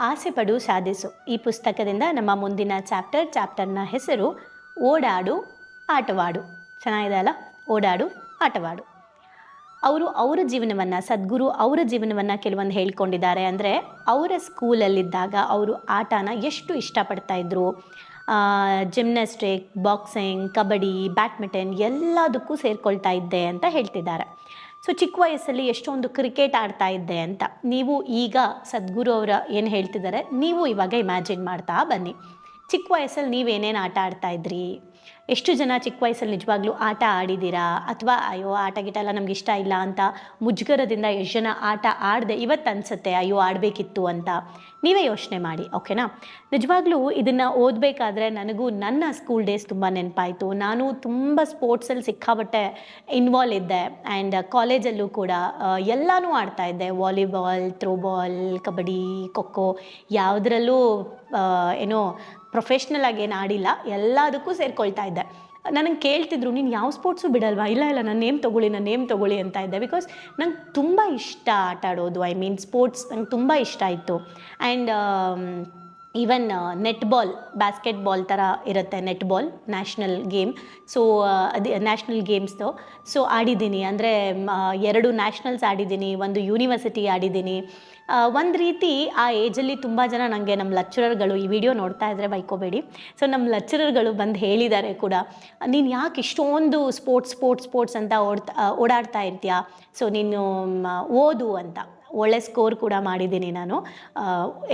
ಆಸೆ ಪಡು, ಸಾಧಿಸು. ಈ ಪುಸ್ತಕದಿಂದ ನಮ್ಮ ಮುಂದಿನ ಚಾಪ್ಟರ್, ಚಾಪ್ಟರ್ನ ಹೆಸರು ಓಡಾಡು, ಆಟವಾಡು. ಚೆನ್ನಾಗಿದೆ ಅಲ್ಲ? ಓಡಾಡು, ಆಟವಾಡು. ಅವರು ಅವರ ಜೀವನವನ್ನು, ಸದ್ಗುರು ಅವರ ಜೀವನವನ್ನು ಕೆಲವೊಂದು ಹೇಳ್ಕೊಂಡಿದ್ದಾರೆ. ಅಂದರೆ ಅವರ ಸ್ಕೂಲಲ್ಲಿದ್ದಾಗ ಅವರು ಆಟನ ಎಷ್ಟು ಇಷ್ಟಪಡ್ತಾ ಇದ್ರು? ಜಿಮ್ನಾಸ್ಟಿಕ್ ಬಾಕ್ಸಿಂಗ್ ಕಬಡ್ಡಿ ಬ್ಯಾಡ್ಮಿಂಟನ್ ಎಲ್ಲದಕ್ಕೂ ಸೇರಿಕೊಳ್ತಾ ಇದ್ದೆ ಅಂತ ಹೇಳ್ತಿದ್ದಾರೆ. ಸೊ ಚಿಕ್ಕ ವಯಸ್ಸಲ್ಲಿ ಎಷ್ಟೊಂದು ಕ್ರಿಕೆಟ್ ಆಡ್ತಾ ಇದ್ದೆ ಅಂತ. ನೀವು ಈಗ ಸದ್ಗುರು ಅವರ ಏನು ಹೇಳ್ತಿದ್ದಾರೆ? ನೀವು ಇವಾಗ ಇಮ್ಯಾಜಿನ್ ಮಾಡ್ತಾ ಬನ್ನಿ. ಚಿಕ್ಕ ವಯಸ್ಸಲ್ಲಿ ನೀವೇನೇನು ಆಟ ಆಡ್ತಾ ಇದ್ರಿ? ಎಷ್ಟು ಜನ ಚಿಕ್ಕ ವಯಸ್ಸಲ್ಲಿ ನಿಜವಾಗ್ಲೂ ಆಟ ಆಡಿದ್ದೀರಾ? ಅಥವಾ ಅಯ್ಯೋ, ಆಟ ಗೀಟ ಎಲ್ಲ ನಮ್ಗೆ ಇಷ್ಟ ಇಲ್ಲ ಅಂತ ಮುಜುಗರದಿಂದ ಎಷ್ಟು ಜನ ಆಟ ಆಡದೆ ಇವತ್ತು ಅನ್ಸುತ್ತೆ, ಅಯ್ಯೋ, ಆಡಬೇಕಿತ್ತು ಅಂತ. ನೀವೇ ಯೋಚನೆ ಮಾಡಿ, ಓಕೆನಾ? ನಿಜವಾಗ್ಲೂ ಇದನ್ನು ಓದಬೇಕಾದ್ರೆ ನನಗೂ ನನ್ನ ಸ್ಕೂಲ್ ಡೇಸ್ ತುಂಬ ನೆನಪಾಯಿತು. ನಾನು ತುಂಬ ಸ್ಪೋರ್ಟ್ಸಲ್ಲಿ ಸಿಕ್ಕಾಬಟ್ಟೆ ಇನ್ವಾಲ್ವ್ ಇದ್ದೆ. ಆ್ಯಂಡ್ ಕಾಲೇಜಲ್ಲೂ ಕೂಡ ಎಲ್ಲಾನು ಆಡ್ತಾ ಇದ್ದೆ. ವಾಲಿಬಾಲ್ ಥ್ರೋಬಾಲ್ ಕಬಡ್ಡಿ, ಖೋಖೋ, ಯಾವುದರಲ್ಲೂ ಏನೋ ಪ್ರೊಫೆಷ್ನಲ್ ಆಗಿ ಏನು ಆಡಿಲ್ಲ. ಎಲ್ಲದಕ್ಕೂ ಇದ್ದೆ. ನನಗೆ ಕೇಳ್ತಿದ್ರು, ನೀನು ಯಾವ ಸ್ಪೋರ್ಟ್ಸು ಬಿಡಲ್ವಾ? ಇಲ್ಲ ಇಲ್ಲ ನನ್ನ ನೇಮ್ ತೊಗೊಳ್ಳಿ ನನ್ನ ನೇಮ್ ತೊಗೊಳ್ಳಿ ಅಂತ ಇದ್ದೆ. ಬಿಕಾಸ್ ನಂಗೆ ತುಂಬ ಇಷ್ಟ ಆಟ ಆಡೋದು. ಐ ಮೀನ್ ಸ್ಪೋರ್ಟ್ಸ್ ನಂಗೆ ತುಂಬ ಇಷ್ಟ ಇತ್ತು and even netball basketball ಥರ ಇರುತ್ತೆ ನೆಟ್ಬಾಲ್ ನ್ಯಾಷನಲ್ ಗೇಮ್ ಸೊ ಅದು ನ್ಯಾಷನಲ್ ಗೇಮ್ಸ್ದು ಸೊ ಆಡಿದ್ದೀನಿ. ಅಂದರೆ ಎರಡು ನ್ಯಾಷನಲ್ಸ್ ಆಡಿದ್ದೀನಿ. ಒಂದು ಯೂನಿವರ್ಸಿಟಿ ಆಡಿದ್ದೀನಿ. ಒಂದು ರೀತಿ ಆ ಏಜಲ್ಲಿ ತುಂಬ ಜನ ನನಗೆ ನಮ್ಮ ಲೆಕ್ಚರರ್ಗಳು ಈ ವಿಡಿಯೋ ನೋಡ್ತಾ ಇದ್ದರೆ ಬೈಕೋಬೇಡಿ. ಸೊ ನಮ್ಮ ಲೆಕ್ಚರರ್ಗಳು ಬಂದು ಹೇಳಿದ್ದಾರೆ ಕೂಡ, ನೀನು ಯಾಕೆ ಇಷ್ಟೊಂದು ಸ್ಪೋರ್ಟ್ಸ್ ಸ್ಪೋರ್ಟ್ಸ್ ಸ್ಪೋರ್ಟ್ಸ್ ಅಂತ ಓಡ್ತಾ ಓಡಾಡ್ತಾ ಇರ್ತೀಯಾ? ಸೊ ನೀನು ಓದು ಅಂತ. ಒಳ್ಳೆ ಸ್ಕೋರ್ ಕೂಡ ಮಾಡಿದ್ದೀನಿ ನಾನು.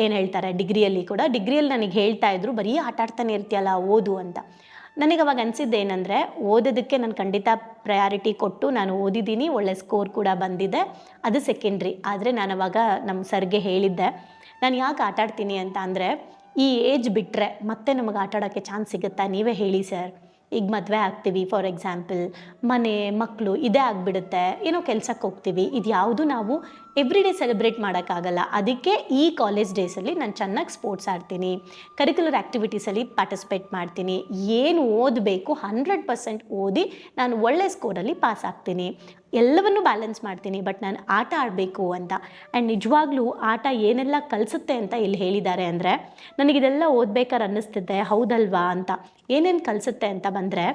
ಏನು ಹೇಳ್ತಾರೆ, ಡಿಗ್ರಿಯಲ್ಲಿ ಕೂಡ. ಡಿಗ್ರಿಯಲ್ಲಿ ನನಗೆ ಹೇಳ್ತಾ ಇದ್ರು, ಬರೀ ಆಟಾಡ್ತಾನೆ ಇರ್ತೀಯಲ್ಲ, ಓದು ಅಂತ. ನನಗೆ ಅವಾಗ ಅನ್ಸಿದ್ದು ಏನಂದರೆ, ಓದೋದಕ್ಕೆ ನಾನು ಖಂಡಿತ ಪ್ರಯಾರಿಟಿ ಕೊಟ್ಟು ನಾನು ಓದಿದ್ದೀನಿ, ಒಳ್ಳೆ ಸ್ಕೋರ್ ಕೂಡ ಬಂದಿದೆ. ಅದು ಸೆಕೆಂಡ್ರಿ ಆದರೆ ನಾನು ಅವಾಗ ನಮ್ಮ ಸರ್ಗೆ ಹೇಳಿದ್ದೆ, ನಾನು ಯಾಕೆ ಆಟಾಡ್ತೀನಿ ಅಂತ ಅಂದರೆ, ಈ ಏಜ್ ಬಿಟ್ಟರೆ ಮತ್ತೆ ನಮಗೆ ಆಟಾಡೋಕ್ಕೆ ಚಾನ್ಸ್ ಸಿಗುತ್ತಾ? ನೀವೇ ಹೇಳಿ ಸರ್ ಈಗ ಮದುವೆ ಆಗ್ತೀವಿ ಫಾರ್ ಎಕ್ಸಾಂಪಲ್ ಮನೆ ಮಕ್ಕಳು ಇದೇ ಆಗಿಬಿಡುತ್ತೆ, ಏನೋ ಕೆಲಸಕ್ಕೆ ಹೋಗ್ತೀವಿ, ಇದು ಯಾವುದು ನಾವು ಎವ್ರಿ ಡೇ ಸೆಲೆಬ್ರೇಟ್ ಮಾಡೋಕ್ಕಾಗಲ್ಲ. ಅದಕ್ಕೆ ಈ ಕಾಲೇಜ್ ಡೇಸಲ್ಲಿ ನಾನು ಚೆನ್ನಾಗಿ ಸ್ಪೋರ್ಟ್ಸ್ ಆಡ್ತೀನಿ ಕರಿಕ್ಯುಲರ್ ಆ್ಯಕ್ಟಿವಿಟೀಸಲ್ಲಿ ಪಾರ್ಟಿಸಿಪೇಟ್ ಮಾಡ್ತೀನಿ, ಏನು ಓದಬೇಕು ಹಂಡ್ರೆಡ್ ಪರ್ಸೆಂಟ್ ಓದಿ ನಾನು ಒಳ್ಳೆ ಸ್ಕೋರಲ್ಲಿ ಪಾಸ್ ಆಗ್ತೀನಿ. ಎಲ್ಲವನ್ನೂ ಬ್ಯಾಲೆನ್ಸ್ ಮಾಡ್ತೀನಿ ಬಟ್ ನಾನು ಆಟ ಆಡಬೇಕು ಅಂತ. ಆ್ಯಂಡ್ ನಿಜವಾಗ್ಲೂ ಆಟ ಏನೆಲ್ಲ ಕಲಿಸುತ್ತೆ ಅಂತ ಇಲ್ಲಿ ಹೇಳಿದ್ದಾರೆ ಅಂದರೆ ನನಗಿದೆಲ್ಲ ಓದ್ಬೇಕಾದ್ರೆ ಅನ್ನಿಸ್ತಿದ್ದೆ ಹೌದಲ್ವಾ ಅಂತ. ಏನೇನು ಕಲಿಸುತ್ತೆ ಅಂತ ಬಂದರೆ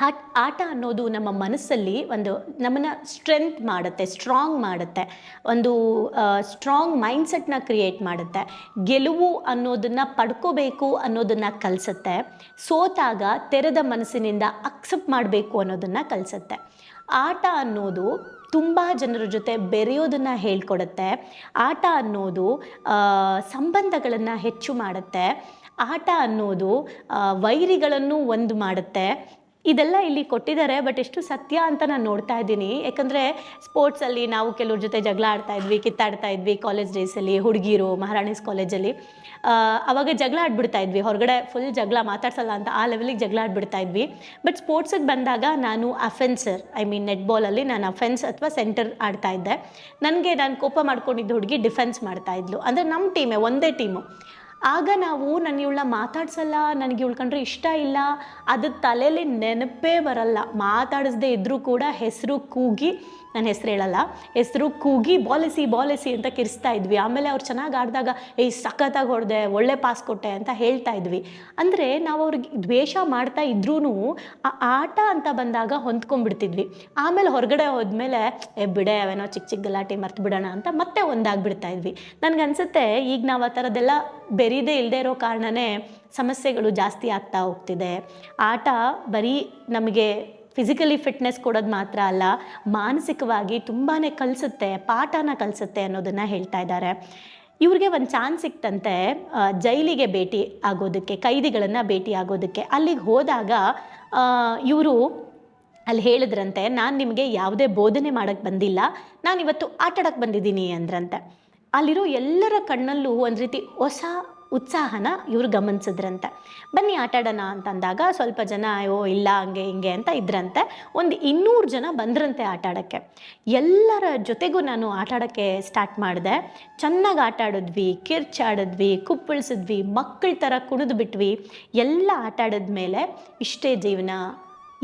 ಆಟ ಆಟ ಅನ್ನೋದು ನಮ್ಮ ಮನಸ್ಸಲ್ಲಿ ಒಂದು ನಮ್ಮನ್ನು ಸ್ಟ್ರೆಂತ್ ಮಾಡುತ್ತೆ ಸ್ಟ್ರಾಂಗ್ ಮಾಡುತ್ತೆ. ಒಂದು ಸ್ಟ್ರಾಂಗ್ ಮೈಂಡ್ಸೆಟ್ನ ಕ್ರಿಯೇಟ್ ಮಾಡುತ್ತೆ. ಗೆಲುವು ಅನ್ನೋದನ್ನು ಪಡ್ಕೋಬೇಕು ಅನ್ನೋದನ್ನು ಕಲಿಸುತ್ತೆ. ಸೋತಾಗ ತೆರೆದ ಮನಸ್ಸಿನಿಂದ ಅಕ್ಸೆಪ್ಟ್ ಮಾಡಬೇಕು ಅನ್ನೋದನ್ನು ಕಲಿಸುತ್ತೆ. ಆಟ ಅನ್ನೋದು ತುಂಬ ಜನರ ಜೊತೆ ಬೆರೆಯೋದನ್ನು ಹೇಳ್ಕೊಡುತ್ತೆ. ಆಟ ಅನ್ನೋದು ಸಂಬಂಧಗಳನ್ನು ಹೆಚ್ಚು ಮಾಡುತ್ತೆ. ಆಟ ಅನ್ನೋದು ವೈರಿಗಳನ್ನು ಒಂದು ಮಾಡುತ್ತೆ. ಇದೆಲ್ಲ ಇಲ್ಲಿ ಕೊಟ್ಟಿದ್ದಾರೆ ಬಟ್ ಎಷ್ಟು ಸತ್ಯ ಅಂತ ನಾನು ನೋಡ್ತಾ ಇದ್ದೀನಿ. ಯಾಕಂದರೆ ಸ್ಪೋರ್ಟ್ಸಲ್ಲಿ ನಾವು ಕೆಲವ್ರ ಜೊತೆ ಜಗಳ ಆಡ್ತಾ ಇದ್ವಿ, ಕಿತ್ತಾಡ್ತಾ ಇದ್ವಿ ಕಾಲೇಜ್ ಡೇಸಲ್ಲಿ ಹುಡುಗಿರು, ಮಹಾರಾಣಿಸ್ ಕಾಲೇಜಲ್ಲಿ ಆವಾಗ ಜಗಳ ಆಡ್ಬಿಡ್ತಾ ಇದ್ವಿ. ಹೊರಗಡೆ ಫುಲ್ ಜಗಳ ಮಾತಾಡ್ಸಲ್ಲ ಅಂತ ಆ ಲೆವೆಲಿಗೆ ಜಗಳ ಆಡ್ಬಿಡ್ತಾ ಇದ್ವಿ. ಬಟ್ ಸ್ಪೋರ್ಟ್ಸಿಗೆ ಬಂದಾಗ ನಾನು ಅಫೆನ್ಸರ್ ಐ ಮೀನ್ ನೆಟ್ ಬಾಲಲ್ಲಿ ನಾನು ಅಫೆನ್ಸ್ ಅಥವಾ ಸೆಂಟರ್ ಆಡ್ತಾ ಇದ್ದೆ. ನನಗೆ ನಾನು ಕೋಪ ಮಾಡ್ಕೊಂಡಿದ್ದ ಹುಡುಗಿ ಡಿಫೆನ್ಸ್ ಮಾಡ್ತಾ ಇದ್ಲು. ಅಂದರೆ ನಮ್ಮ ಟೀಮೇ ಒಂದೇ ಟೀಮು ಆಗ ನಾವು ನಾನು ಇವಳನ್ನ ಮಾತಾಡ್ಸಲ್ಲ, ನನಗೆ ಇವಳ್ಕಂಡ್ರೆ ಇಷ್ಟ ಇಲ್ಲ, ಅದು ತಲೆಯಲ್ಲಿ ನೆನಪೇ ಬರಲ್ಲ. ಮಾತಾಡಿಸ್ದೇ ಇದ್ದರೂ ಕೂಡ ಹೆಸರು ಕೂಗಿ ನನ್ನ ಹೆಸರು ಹೇಳಲ್ಲ. ಹೆಸರು ಕೂಗಿ ಬಾಲಿಸಿ ಬಾಲಿಸಿ ಅಂತ ಕಿರಿಸ್ತಾ ಇದ್ವಿ. ಆಮೇಲೆ ಅವ್ರು ಚೆನ್ನಾಗಿ ಆಡಿದಾಗ, ಏಯ್, ಸಖತ್ತಾಗಿ ಹೊಡೆದೆ, ಒಳ್ಳೆ ಪಾಸ್ ಕೊಟ್ಟೆ ಅಂತ ಹೇಳ್ತಾ ಇದ್ವಿ. ಅಂದರೆ ನಾವು ಅವ್ರಿಗೆ ದ್ವೇಷ ಮಾಡ್ತಾ ಇದ್ರೂ ಆ ಆಟ ಅಂತ ಬಂದಾಗ ಹೊಂದ್ಕೊಂಡ್ಬಿಡ್ತಿದ್ವಿ. ಆಮೇಲೆ ಹೊರಗಡೆ ಹೋದ್ಮೇಲೆ, ಏ, ಬಿಡೆ, ಅವೇನೋ ಚಿಕ್ಕ ಚಿಕ್ಕ ಗಲಾಟೆ ಮರ್ತು ಬಿಡೋಣ ಅಂತ ಮತ್ತೆ ಒಂದಾಗ್ಬಿಡ್ತಾ ಇದ್ವಿ. ನನಗನ್ಸುತ್ತೆ, ಈಗ ನಾವು ಆ ಥರದ್ದೆಲ್ಲ ಬೆರೀದೇ ಇಲ್ಲದೆ ಇರೋ ಕಾರಣನೇ ಸಮಸ್ಯೆಗಳು ಜಾಸ್ತಿ ಆಗ್ತಾ ಹೋಗ್ತಿದೆ. ಆಟ ಬರೀ ನಮಗೆ ಫಿಸಿಕಲಿ ಫಿಟ್ನೆಸ್ ಕೊಡೋದು ಮಾತ್ರ ಅಲ್ಲ, ಮಾನಸಿಕವಾಗಿ ತುಂಬಾ ಕಲಿಸುತ್ತೆ, ಪಾಠನ ಕಲಿಸುತ್ತೆ ಅನ್ನೋದನ್ನು ಹೇಳ್ತಾ ಇದ್ದಾರೆ. ಇವ್ರಿಗೆ ಒಂದು ಚಾನ್ಸ್ ಸಿಕ್ತಂತೆ ಜೈಲಿಗೆ ಭೇಟಿ ಆಗೋದಕ್ಕೆ, ಕೈದಿಗಳನ್ನು ಭೇಟಿ ಆಗೋದಕ್ಕೆ. ಅಲ್ಲಿಗೆ ಹೋದಾಗ ಇವರು ಅಲ್ಲಿ ಹೇಳಿದ್ರಂತೆ, ನಾನು ನಿಮಗೆ ಯಾವುದೇ ಬೋಧನೆ ಮಾಡೋಕ್ಕೆ ಬಂದಿಲ್ಲ, ನಾನು ಇವತ್ತು ಆಟಾಡಕ್ಕೆ ಬಂದಿದ್ದೀನಿ ಅಂದ್ರಂತೆ. ಅಲ್ಲಿರೋ ಎಲ್ಲರ ಕಣ್ಣಲ್ಲೂ ಒಂದು ರೀತಿ ಹೊಸ ಉತ್ಸಾಹನ ಇವರು ಗಮನಿಸಿದ್ರಂತೆ. ಬನ್ನಿ ಆಟಾಡೋಣ ಅಂತಂದಾಗ ಸ್ವಲ್ಪ ಜನ, ಅಯ್ಯೋ, ಇಲ್ಲ, ಹಂಗೆ, ಹಿಂಗೆ ಅಂತ ಇದ್ರಂತೆ. ಒಂದು ಇನ್ನೂರು ಜನ ಬಂದ್ರಂತೆ ಆಟಾಡೋಕ್ಕೆ. ಎಲ್ಲರ ಜೊತೆಗೂ ನಾನು ಆಟಾಡೋಕ್ಕೆ ಸ್ಟಾರ್ಟ್ ಮಾಡಿದೆ. ಚೆನ್ನಾಗಿ ಆಟ ಆಡಿದ್ವಿ ಕಿರ್ಚಾಡಿದ್ವಿ ಕುಪ್ಪಳಿಸಿದ್ವಿ ಮಕ್ಕಳ ಥರ ಕುಣಿದು ಬಿಟ್ವಿ. ಎಲ್ಲ ಆಟ ಆಡಿದ್ಮೇಲೆ ಇಷ್ಟೇ ಜೀವನ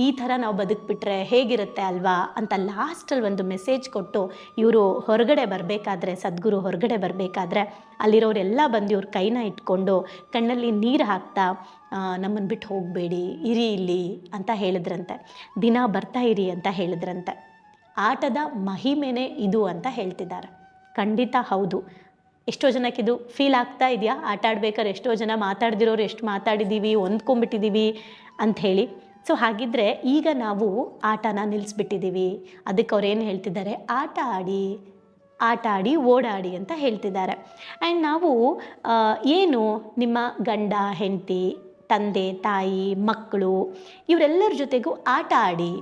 ಈ ಥರ ನಾವು ಬದುಕ್ಬಿಟ್ರೆ ಹೇಗಿರುತ್ತೆ ಅಲ್ವಾ ಅಂತ ಲಾಸ್ಟಲ್ಲಿ ಒಂದು ಮೆಸೇಜ್ ಕೊಟ್ಟು ಇವರು ಹೊರಗಡೆ ಬರಬೇಕಾದ್ರೆ, ಸದ್ಗುರು ಹೊರಗಡೆ ಬರಬೇಕಾದ್ರೆ ಅಲ್ಲಿರೋರೆಲ್ಲ ಬಂದು ಇವ್ರ ಕೈನ ಇಟ್ಕೊಂಡು ಕಣ್ಣಲ್ಲಿ ನೀರು ಹಾಕ್ತಾ ನಮ್ಮನ್ನು ಬಿಟ್ಟು ಹೋಗಬೇಡಿ, ಇರಿ ಇಲ್ಲಿ, ಅಂತ ಹೇಳಿದ್ರಂತೆ. ದಿನ ಬರ್ತಾ ಇರಿ, ಅಂತ ಹೇಳಿದ್ರಂತೆ. ಆಟದ ಮಹಿಮೆನೇ ಇದು ಅಂತ ಹೇಳ್ತಿದ್ದಾರೆ. ಖಂಡಿತ ಹೌದು. ಎಷ್ಟೋ ಇದು ಫೀಲ್ ಆಗ್ತಾ ಇದೆಯಾ? ಆಟ ಆಡ್ಬೇಕಾದ್ರೆ ಎಷ್ಟೋ ಜನ ಮಾತಾಡ್ದಿರೋರು ಎಷ್ಟು ಮಾತಾಡಿದ್ದೀವಿ ಹೊಂದ್ಕೊಂಡ್ಬಿಟ್ಟಿದ್ದೀವಿ ಅಂಥೇಳಿ ಸೊ ಹಾಗಿದ್ರೆ ಈಗ ನಾವು ಆಟನ ನಿಲ್ಲಿಸ್ಬಿಟ್ಟಿದ್ದೀವಿ ಅದಕ್ಕೆ ಅವ್ರು ಏನು ಹೇಳ್ತಿದ್ದಾರೆ? ಆಟ ಆಡಿ ಆಟ ಆಡಿ, ಓಡಾಡಿ ಅಂತ ಹೇಳ್ತಿದ್ದಾರೆ. ಆ್ಯಂಡ್ ನಾವು ಏನು ನಿಮ್ಮ ಗಂಡ, ಹೆಂಡತಿ ತಂದೆ, ತಾಯಿ, ಮಕ್ಕಳು ಇವರೆಲ್ಲರ ಜೊತೆಗೂ ಆಟ ಆಡಿ,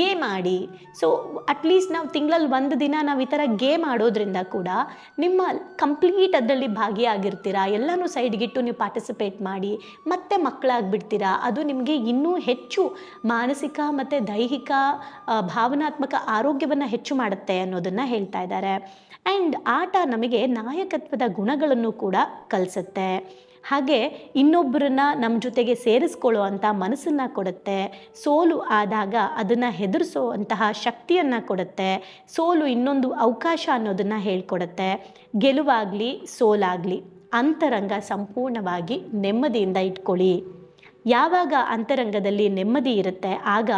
ಗೇಮ್ ಆಡಿ. ಸೊ ಅಟ್ಲೀಸ್ಟ್ ನಾವು ತಿಂಗಳಲ್ಲಿ ಒಂದು ದಿನ ನಾವು ಈ ಥರ ಗೇಮ್ ಆಡೋದ್ರಿಂದ ಕೂಡ ನಿಮ್ಮ ಕಂಪ್ಲೀಟ್ ಅದರಲ್ಲಿ ಭಾಗಿಯಾಗಿರ್ತೀರಾ? ಎಲ್ಲನೂ ಸೈಡ್ಗಿಟ್ಟು ನೀವು ಪಾರ್ಟಿಸಿಪೇಟ್ ಮಾಡಿ ಮತ್ತೆ ಮಕ್ಕಳಾಗ್ಬಿಡ್ತೀರಾ? ಅದು ನಿಮಗೆ ಇನ್ನೂ ಹೆಚ್ಚು ಮಾನಸಿಕ ಮತ್ತು ದೈಹಿಕ ಭಾವನಾತ್ಮಕ ಆರೋಗ್ಯವನ್ನು ಹೆಚ್ಚು ಮಾಡುತ್ತೆ ಅನ್ನೋದನ್ನು ಹೇಳ್ತಾ ಇದ್ದಾರೆ. ಆ್ಯಂಡ್ ಆಟ ನಮಗೆ ನಾಯಕತ್ವದ ಗುಣಗಳನ್ನು ಕೂಡ ಕಲಿಸುತ್ತೆ. ಹಾಗೆ ಇನ್ನೊಬ್ಬರನ್ನ ನಮ್ಮ ಜೊತೆಗೆ ಸೇರಿಸ್ಕೊಳ್ಳೋ ಅಂಥ ಮನಸ್ಸನ್ನು ಕೊಡುತ್ತೆ. ಸೋಲು ಆದಾಗ ಅದನ್ನು ಹೆದರಿಸೋ ಶಕ್ತಿಯನ್ನು ಕೊಡುತ್ತೆ. ಸೋಲು ಇನ್ನೊಂದು ಅವಕಾಶ ಅನ್ನೋದನ್ನು ಹೇಳ್ಕೊಡುತ್ತೆ. ಗೆಲುವಾಗಲಿ, ಸೋಲಾಗಲಿ, ಅಂತರಂಗ ಸಂಪೂರ್ಣವಾಗಿ ನೆಮ್ಮದಿಯಿಂದ ಇಟ್ಕೊಳ್ಳಿ. ಯಾವಾಗ ಅಂತರಂಗದಲ್ಲಿ ನೆಮ್ಮದಿ ಇರುತ್ತೆ, ಆಗ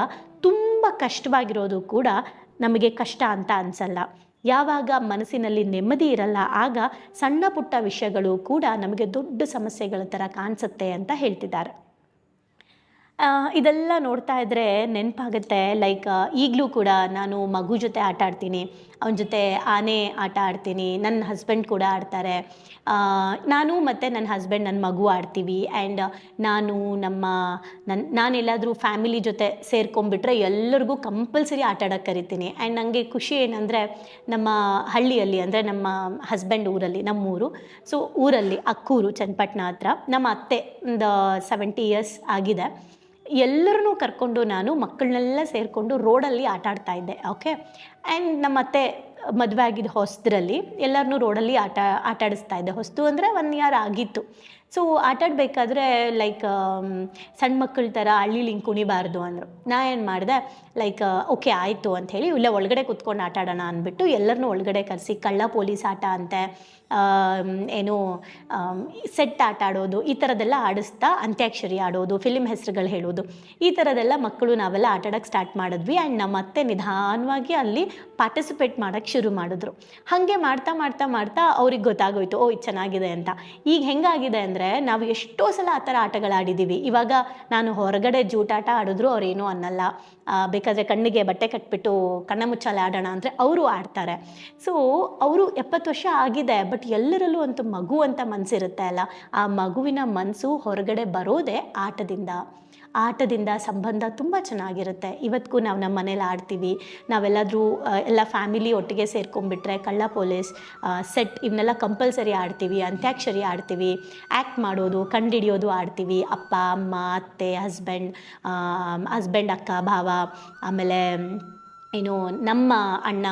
ತುಂಬ ಕಷ್ಟವಾಗಿರೋದು ಕೂಡ ನಮಗೆ ಕಷ್ಟ ಅಂತ ಅನಿಸಲ್ಲ. ಯಾವಾಗ ಮನಸ್ಸಿನಲ್ಲಿ ನೆಮ್ಮದಿ ಇರಲ್ಲ, ಆಗ ಸಣ್ಣ ಪುಟ್ಟ ವಿಷಯಗಳು ಕೂಡ ನಮಗೆ ದೊಡ್ಡ ಸಮಸ್ಯೆಗಳ ಥರ ಕಾಣಿಸುತ್ತೆ ಅಂತ ಹೇಳ್ತಿದ್ದಾರೆ. ಇದೆಲ್ಲ ನೋಡ್ತಾ ಇದ್ದರೆ ನೆನಪಾಗುತ್ತೆ ಲೈಕ್ ಈಗಲೂ ಕೂಡ ನಾನು ಮಗು ಜೊತೆ ಆಟ ಆಡ್ತೀನಿ ಅವನ ಜೊತೆ ಆನೆ ಆಟ ಆಡ್ತೀನಿ ನನ್ನ ಹಸ್ಬೆಂಡ್ ಕೂಡ ಆಡ್ತಾರೆ. ನಾನು ಮತ್ತು ನನ್ನ ಹಸ್ಬೆಂಡ್ ನನ್ನ ಮಗು ಆಡ್ತೀವಿ. ಆ್ಯಂಡ್ ನಾನು, ನಮ್ಮ ನನ್ನ ನಾನೆಲ್ಲಾದರೂ ಫ್ಯಾಮಿಲಿ ಜೊತೆ ಸೇರ್ಕೊಂಡ್ಬಿಟ್ರೆ ಎಲ್ಲರಿಗೂ ಕಂಪಲ್ಸರಿ ಆಟ ಆಡೋಕ್ಕೆ ಕರಿತೀನಿ. ಆ್ಯಂಡ್ ನನಗೆ ಖುಷಿ ಏನಂದರೆ ನಮ್ಮ ಹಳ್ಳಿಯಲ್ಲಿ, ಅಂದರೆ ನಮ್ಮ ಹಸ್ಬೆಂಡ್ ಊರಲ್ಲಿ, ನಮ್ಮೂರು ಸೊ ಊರಲ್ಲಿ ಅಕ್ಕೂರು, ಚನ್ನಪಟ್ಟಣ ಹತ್ರ ನಮ್ಮ ಅತ್ತೆ ಒಂದು ಸೆವೆಂಟಿ ಇಯರ್ಸ್ ಆಗಿದೆ. ಎಲ್ಲರನ್ನೂ ಕರ್ಕೊಂಡು ನಾನು ಮಕ್ಕಳನ್ನೆಲ್ಲ ಸೇರಿಕೊಂಡು ರೋಡಲ್ಲಿ ಆಟ ಆಡ್ತಾ ಇದ್ದೆ ಓಕೆ ಆ್ಯಂಡ್ ನಮ್ಮ ಅತ್ತೆ ಮದುವೆ ಆಗಿದ್ದ ಹೊಸದ್ರಲ್ಲಿ ಎಲ್ಲರನ್ನೂ ರೋಡಲ್ಲಿ ಆಟ, ಆಟಾಡಿಸ್ತಾ ಇದ್ದೆ. ಹೊಸ್ತು ಅಂದರೆ ಒನ್ ಇಯರ್ ಆಗಿತ್ತು. ಸೊ ಆಟಾಡಬೇಕಾದ್ರೆ ಲೈಕ್ ಸಣ್ಣ ಮಕ್ಕಳ ಥರ ಹಳ್ಳಿಲಿ ಹಿಂಗೆ ಕುಣಿಬಾರ್ದು ಅಂದರು. ನಾ ಏನು ಮಾಡಿದೆ ಲೈಕ್ ಓಕೆ ಆಯಿತು ಅಂಥೇಳಿ ಇಲ್ಲೇ ಒಳಗಡೆ ಕುತ್ಕೊಂಡು ಆಟ ಆಡೋಣ ಅಂದ್ಬಿಟ್ಟು ಎಲ್ಲರನ್ನೂ ಒಳಗಡೆ ಕರೆಸಿ, ಕಳ್ಳ ಪೊಲೀಸ್ ಆಟ ಅಂತೆ ಏನು ಸೆಟ್ ಆಟ ಆಡೋದು, ಈ ಥರದ್ದೆಲ್ಲ ಆಡಿಸ್ತಾ ಅಂತ್ಯಾಕ್ಷರಿ ಆಡೋದು ಫಿಲಿಮ್ ಹೆಸರುಗಳು ಹೇಳೋದು. ಈ ಥರದ್ದೆಲ್ಲ ಮಕ್ಕಳು ನಾವೆಲ್ಲ ಆಟ ಆಡೋಕ್ಕೆ ಸ್ಟಾರ್ಟ್ ಮಾಡಿದ್ವಿ ಆ್ಯಂಡ್ ನಮ್ಮ ಅತ್ತೆ ನಿಧಾನವಾಗಿ ಅಲ್ಲಿ ಪಾರ್ಟಿಸಿಪೇಟ್ ಮಾಡೋಕ್ಕೆ ಶುರು ಮಾಡಿದ್ರು. ಹಾಗೆ ಮಾಡ್ತಾ ಮಾಡ್ತಾ ಮಾಡ್ತಾ ಅವ್ರಿಗೆ ಗೊತ್ತಾಗೋಯ್ತು, ಓ, ಇದು ಚೆನ್ನಾಗಿದೆ ಅಂತ. ಈಗ ಹೆಂಗಾಗಿದೆ ಅಂದರೆ ನಾವು ಎಷ್ಟೋ ಸಲ ಆ ಥರ ಆಟಗಳು ಆಡಿದ್ದೀವಿ ಇವಾಗ ನಾನು ಹೊರಗಡೆ ಜೂಟಾಟ ಆಡಿದ್ರು ಅವ್ರೇನೂ ಅನ್ನಲ್ಲ. ಬೇಕಾದರೆ ಕಣ್ಣಿಗೆ ಬಟ್ಟೆ ಕಟ್ಬಿಟ್ಟು ಕಣ್ಣ ಮುಚ್ಚಾಲೆ ಆಡೋಣ ಅಂದರೆ ಅವರು ಆಡ್ತಾರೆ. ಸೊ ಅವರು ಎಪ್ಪತ್ತು ವರ್ಷ ಆಗಿದೆ ಬಟ್ ಎಲ್ಲರಲ್ಲೂ ಅಂತೂ ಮಗು ಅಂತ ಮನಸ್ಸಿರುತ್ತೆ ಅಲ್ಲ. ಆ ಮಗುವಿನ ಮನಸ್ಸು ಹೊರಗಡೆ ಬರೋದೇ ಆಟದಿಂದ. ಆಟದಿಂದ ಸಂಬಂಧ ತುಂಬ ಚೆನ್ನಾಗಿರುತ್ತೆ. ಇವತ್ತಿಗೂ ನಾವು ನಮ್ಮ ಮನೇಲಿ ಆಡ್ತೀವಿ. ನಾವೆಲ್ಲಾದರೂ ಎಲ್ಲ ಫ್ಯಾಮಿಲಿ ಒಟ್ಟಿಗೆ ಸೇರ್ಕೊಂಡ್ಬಿಟ್ರೆ ಕಳ್ಳ ಪೊಲೀಸ್ ಸೆಟ್ ಇವನ್ನೆಲ್ಲ ಕಂಪಲ್ಸರಿ ಆಡ್ತೀವಿ, ಅಂತ್ಯಾಕ್ಷರಿ ಆಡ್ತೀವಿ ಆ್ಯಕ್ಟ್ ಮಾಡೋದು, ಕಂಡಿಡಿಯೋದು ಆಡ್ತೀವಿ. ಅಪ್ಪ, ಅಮ್ಮ, ಅತ್ತೆ, ಹಸ್ಬೆಂಡ್ ಹಸ್ಬೆಂಡ್, ಅಕ್ಕ, ಭಾವ, ಆಮೇಲೆ ಏನು ನಮ್ಮ ಅಣ್ಣ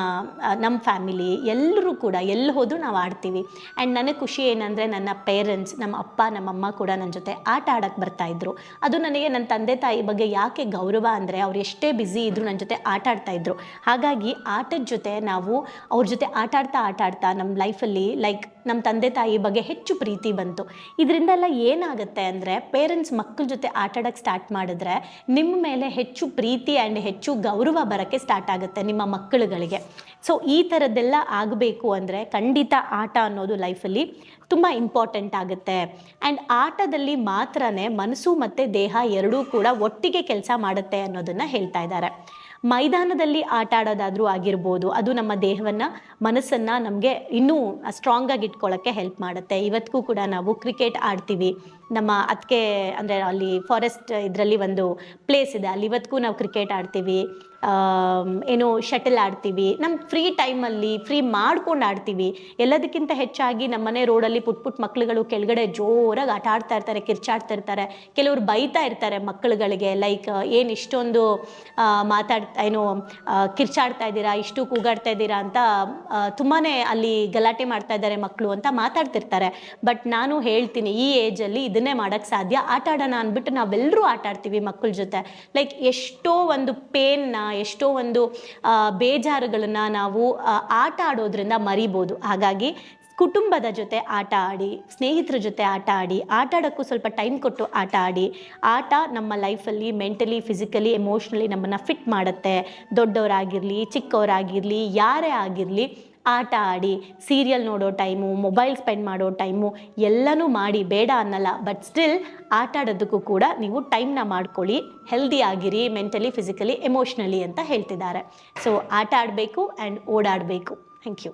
ನಮ್ಮ ಫ್ಯಾಮಿಲಿ ಎಲ್ಲರೂ ಕೂಡ ಎಲ್ಲಿ ಹೋದರೂ ನಾವು ಆಡ್ತೀವಿ. ಆ್ಯಂಡ್ ನನಗೆ ಖುಷಿ ಏನಂದರೆ ನನ್ನ ಪೇರೆಂಟ್ಸ್ ನಮ್ಮ ಅಪ್ಪ ನಮ್ಮಮ್ಮ ಕೂಡ ನನ್ನ ಜೊತೆ ಆಟ ಆಡೋಕ್ಕೆ ಬರ್ತಾಯಿದ್ರು ಅದು ನನಗೆ ನನ್ನ ತಂದೆ ತಾಯಿ ಬಗ್ಗೆ ಯಾಕೆ ಗೌರವ ಅಂದರೆ ಅವ್ರು ಎಷ್ಟೇ ಬ್ಯುಸಿ ಇದ್ದರೂ ನನ್ನ ಜೊತೆ ಆಟ ಆಡ್ತಾಯಿದ್ರು ಹಾಗಾಗಿ ಆಟದ ಜೊತೆ ನಾವು ಅವ್ರ ಜೊತೆ ಆಟ ಆಡ್ತಾ ಆಟ ಆಡ್ತಾ ನಮ್ಮ ಲೈಫಲ್ಲಿ ಲೈಕ್ ನಮ್ಮ ತಂದೆ ತಾಯಿ ಬಗ್ಗೆ ಹೆಚ್ಚು ಪ್ರೀತಿ ಬಂತು. ಇದರಿಂದೆಲ್ಲ ಏನಾಗುತ್ತೆ ಅಂದರೆ ಪೇರೆಂಟ್ಸ್ ಮಕ್ಕಳ ಜೊತೆ ಆಟಾಡೋಕ್ಕೆ ಸ್ಟಾರ್ಟ್ ಮಾಡಿದ್ರೆ ನಿಮ್ಮ ಮೇಲೆ ಹೆಚ್ಚು ಪ್ರೀತಿ ಆ್ಯಂಡ್ ಹೆಚ್ಚು ಗೌರವ ಬರೋಕ್ಕೆ ಸ್ಟಾರ್ಟ್ ಆಗುತ್ತೆ ನಿಮ್ಮ ಮಕ್ಕಳುಗಳಿಗೆ. ಸೊ ಈ ಥರದ್ದೆಲ್ಲ ಆಗಬೇಕು ಅಂದರೆ ಖಂಡಿತ ಆಟ ಅನ್ನೋದು ಲೈಫಲ್ಲಿ ತುಂಬ ಇಂಪಾರ್ಟೆಂಟ್ ಆಗುತ್ತೆ. ಆ್ಯಂಡ್ ಆಟದಲ್ಲಿ ಮಾತ್ರನೇ ಮನಸ್ಸು ಮತ್ತು ದೇಹ ಎರಡೂ ಕೂಡ ಒಟ್ಟಿಗೆ ಕೆಲಸ ಮಾಡುತ್ತೆ ಅನ್ನೋದನ್ನು ಹೇಳ್ತಾ ಇದ್ದಾರೆ. ಮೈದಾನದಲ್ಲಿ ಆಟ ಆಡೋದಾದರೂ ಆಗಿರ್ಬೋದು, ಅದು ನಮ್ಮ ದೇಹವನ್ನು, ಮನಸ್ಸನ್ನು ನಮಗೆ ಇನ್ನೂ ಸ್ಟ್ರಾಂಗ್ ಆಗಿ ಇಟ್ಕೊಳ್ಳೋಕ್ಕೆ ಹೆಲ್ಪ್ ಮಾಡುತ್ತೆ. ಇವತ್ತಿಗೂ ಕೂಡ ನಾವು ಕ್ರಿಕೆಟ್ ಆಡ್ತೀವಿ. ನಮ್ಮ ಅದಕ್ಕೆ ಅಂದರೆ ಅಲ್ಲಿ ಫಾರೆಸ್ಟ್ ಇದರಲ್ಲಿ ಒಂದು ಪ್ಲೇಸ್ ಇದೆ. ಅಲ್ಲಿ ಇವತ್ತಿಗೂ ನಾವು ಕ್ರಿಕೆಟ್ ಆಡ್ತೀವಿ. ಏನು ಶಟಲ್ ಆಡ್ತೀವಿ. ನಮ್ಮ ಫ್ರೀ ಟೈಮಲ್ಲಿ ಫ್ರೀ ಮಾಡ್ಕೊಂಡು ಆಡ್ತೀವಿ. ಎಲ್ಲದಕ್ಕಿಂತ ಹೆಚ್ಚಾಗಿ ನಮ್ಮನೆ ರೋಡಲ್ಲಿ ಪುಟ್ ಪುಟ್ ಮಕ್ಕಳುಗಳು ಕೆಳಗಡೆ ಜೋರಾಗಿ ಆಟ ಆಡ್ತಾ ಇರ್ತಾರೆ, ಕಿರ್ಚಾಡ್ತಾ ಇರ್ತಾರೆ. ಕೆಲವರು ಬೈತಾ ಇರ್ತಾರೆ ಮಕ್ಕಳುಗಳಿಗೆ ಲೈಕ್ ಏನು ಇಷ್ಟೊಂದು ಮಾತಾಡ್ತಾ ಮಾತಾಡ್, ಏನು ಕಿರ್ಚಾಡ್ತಾ ಇದ್ದೀರಾ, ಇಷ್ಟು ಕೂಗಾಡ್ತಾ ಇದ್ದೀರಾ ಅಂತ ತುಂಬಾ ಅಲ್ಲಿ ಗಲಾಟೆ ಮಾಡ್ತಾ ಇದ್ದಾರೆ ಮಕ್ಕಳು ಅಂತ ಮಾತಾಡ್ತಿರ್ತಾರೆ. ಬಟ್ ನಾನು ಹೇಳ್ತೀನಿ, ಈ ಏಜಲ್ಲಿ ಇದನ್ನೇ ಮಾಡೋಕ್ಕೆ ಸಾಧ್ಯ. ಆಟ ಆಡೋಣ ಅಂದ್ಬಿಟ್ಟು ನಾವೆಲ್ಲರೂ ಆಟ ಆಡ್ತೀವಿ ಮಕ್ಕಳ ಜೊತೆ. ಲೈಕ್ ಎಷ್ಟೋ ಒಂದು ಪೇನ್ನ ಎಷ್ಟೋ ಒಂದು ಬೇಜಾರುಗಳನ್ನು ನಾವು ಆಟ ಆಡೋದ್ರಿಂದ ಮರಿಬೋದು. ಹಾಗಾಗಿ ಕುಟುಂಬದ ಜೊತೆ ಆಟ ಆಡಿ, ಸ್ನೇಹಿತರ ಜೊತೆ ಆಟ ಆಡಿ ಆಟ ಆಡೋಕ್ಕೂ ಸ್ವಲ್ಪ ಟೈಮ್ ಕೊಟ್ಟು ಆಟ ಆಡಿ, ಆಟ ನಮ್ಮ ಲೈಫಲ್ಲಿ ಮೆಂಟಲಿ, ಫಿಸಿಕಲಿ, ಎಮೋಷ್ನಲಿ ನಮ್ಮನ್ನು ಫಿಟ್ ಮಾಡುತ್ತೆ. ದೊಡ್ಡವರಾಗಿರಲಿ, ಚಿಕ್ಕವರಾಗಿರಲಿ, ಯಾರೇ ಆಗಿರಲಿ ಆಟ ಆಡಿ ಸೀರಿಯಲ್ ನೋಡೋ ಟೈಮು ಮೊಬೈಲ್ ಸ್ಪೆಂಡ್ ಮಾಡೋ ಟೈಮು ಎಲ್ಲನೂ ಮಾಡಿ ಬೇಡ ಅನ್ನಲ್ಲ. ಬಟ್ ಸ್ಟಿಲ್ ಆಟ ಆಡೋದಕ್ಕೂ ಕೂಡ ನೀವು ಟೈಮ್ನ ಮಾಡ್ಕೊಳ್ಳಿ. ಹೆಲ್ದಿ ಆಗಿರಿ ಮೆಂಟಲಿ ಫಿಸಿಕಲಿ ಎಮೋಷ್ನಲಿ ಅಂತ ಹೇಳ್ತಿದ್ದಾರೆ. ಸೊ ಆಟ ಆಡಬೇಕು ಆ್ಯಂಡ್ ಓಡಾಡಬೇಕು. Thank you